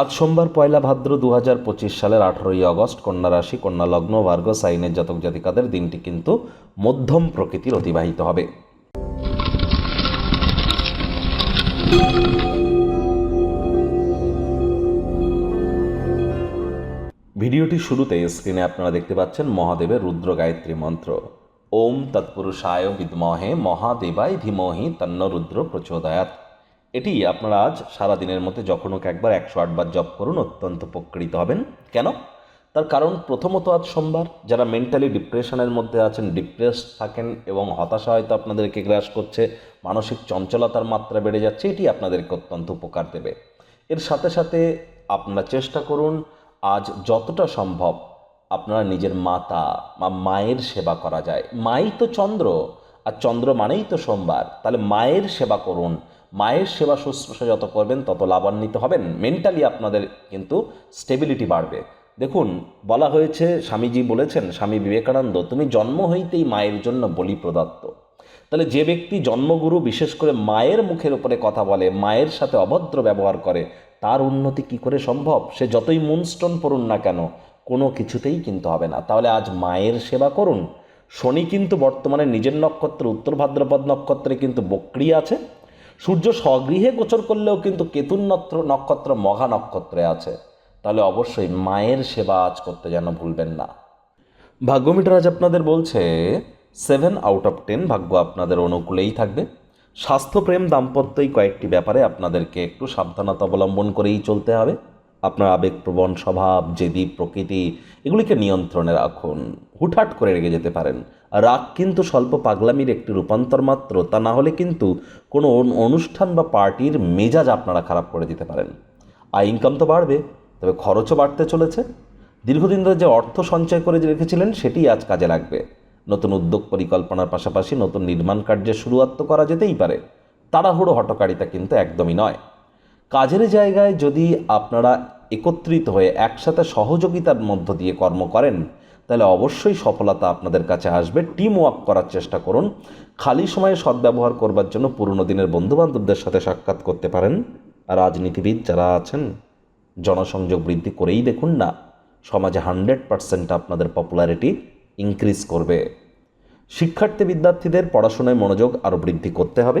আজ সোমবার পয়লা ভাদ্র দু হাজার পঁচিশ সালের আঠারোই আগস্ট কন্যা রাশি, কন্যা লগ্ন, ভার্গ, সাইনের জাতক জাতিকাদের দিনটি কিন্তু মধ্যম প্রকৃতির অতিবাহিত হবে। ভিডিওটি শুরুতে স্ক্রিনে আপনারা দেখতে পাচ্ছেন মহাদেবের রুদ্র গায়ত্রী মন্ত্র। ওম তৎপুরুষায় বিদ্মহে মহাদেবায় ধীমহি তন্ন রুদ্র প্রচোদয়াত এটি আপনারা আজ সারাদিনের মধ্যে যখন হোক একবার একশো আটবার জপ করুন, অত্যন্ত উপকৃত হবেন। কেন? তার কারণ প্রথমত আজ সোমবার যারা মেন্টালি ডিপ্রেশনের মধ্যে আছেন ডিপ্রেস থাকেন এবং হতাশা হয়তো আপনাদেরকে গ্রাস করছে, মানসিক চঞ্চলতার মাত্রা বেড়ে যাচ্ছে, এটি আপনাদেরকে অত্যন্ত উপকার দেবে। এর সাথে সাথে আপনারা চেষ্টা করুন আজ যতটা সম্ভব আপনারা নিজের মাতা বা মায়ের সেবা করা যায়। মাই তো চন্দ্র, আর চন্দ্র মানেই তো সোমবার। তাহলে মায়ের সেবা করুন মায়ের সেবা শুশ্রূষা যত করবেন, তত লাভান্বিত হবেন। মেন্টালি আপনাদের কিন্তু স্টেবিলিটি বাড়বে। দেখুন, বলা হয়েছে, স্বামীজি বলেছেন, স্বামী বিবেকানন্দ, তুমি জন্ম হইতেই মায়ের জন্য বলি প্রদত্ত তাহলে যে ব্যক্তি জন্মগুরু, বিশেষ করে মায়ের মুখের উপরে কথা বলে, মায়ের সাথে অভদ্র ব্যবহার করে, তার উন্নতি কি করে সম্ভব? সে যতই মুনস্টোন পড়ুন না কেন, কোনো কিছুতেই কিন্তু হবে না। তাহলে আজ মায়ের সেবা করুন। শনি কিন্তু বর্তমানে নিজের নক্ষত্র, উত্তর ভাদ্রপদ নক্ষত্রে কিন্তু বক্রি আছে। সূর্য স্বগৃহে গোচর করলেও কিন্তু কেতুন নক্ষত্র মঘা নক্ষত্রে আছে। তাহলে অবশ্যই মায়ের সেবা আজ করতে যেন ভুলবেন না। ভাগ্যমিটার আজ আপনাদের বলছে সেভেন আউট অফ টেন ভাগ্য আপনাদের অনুকূলেই থাকবে। স্বাস্থ্যপ্রেম দাম্পত্যই কয়েকটি ব্যাপারে আপনাদেরকে একটু সাবধানতা অবলম্বন করেই চলতে হবে। আপনার আবেগপ্রবণ স্বভাব, জেদি প্রকৃতি, এগুলিকে নিয়ন্ত্রণে রাখুন। হুটহাট করে রেগে যেতে পারেন। রাগ কিন্তু স্বল্প পাগলামির একটি রূপান্তর মাত্র, তা না হলে কিন্তু কোনো অনুষ্ঠান বা পার্টির মেজাজ আপনারা খারাপ করে দিতে পারেন। আর ইনকাম তো বাড়বে, তবে খরচও বাড়তে চলেছে। দীর্ঘদিন ধরে যে অর্থ সঞ্চয় করে রেখেছিলেন সেটি আজ কাজে লাগবে। নতুন উদ্যোগ পরিকল্পনার পাশাপাশি নতুন নির্মাণ কার্যের শুরুয়াত করা যেতেই পারে। তাড়াহুড়ো হটকারিতা কিন্তু একদমই নয়। কাজের জায়গায় যদি আপনারা একত্রিত হয়ে একসাথে সহযোগিতার মধ্য দিয়ে কর্ম করেন, তাহলে অবশ্যই সফলতা আপনাদের কাছে আসবে। টিম ওয়ার্ক করার চেষ্টা করুন। খালি সময়ে সদ্ব্যবহার করবার জন্য পুরনো দিনের বন্ধুবান্ধবদের সাথে সাক্ষাৎ করতে পারেন। রাজনীতিবিদ যারা আছেন, জনসংযোগ বৃদ্ধি করেই দেখুন না, সমাজে হান্ড্রেড পার্সেন্ট আপনাদের পপুলারিটি ইনক্রিজ করবে। শিক্ষার্থী বিদ্যার্থীদের পড়াশোনায় মনোযোগ আরও বৃদ্ধি করতে হবে।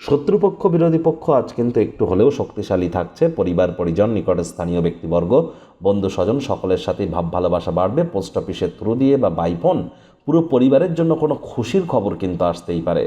শত্রুপক্ষ, বিরোধী পক্ষ আজ কিন্তু একটু হলেও শক্তিশালী থাকছে। পরিবার, পরিজন, নিকটে স্থানীয় ব্যক্তিবর্গ বন্ধু স্বজন সকলের সাথেই ভাব, ভালোবাসা বাড়বে। পোস্ট অফিসের থ্রু দিয়ে বা বাইফোন পুরো পরিবারের জন্য কোনো খুশির খবর কিন্তু আসতেই পারে।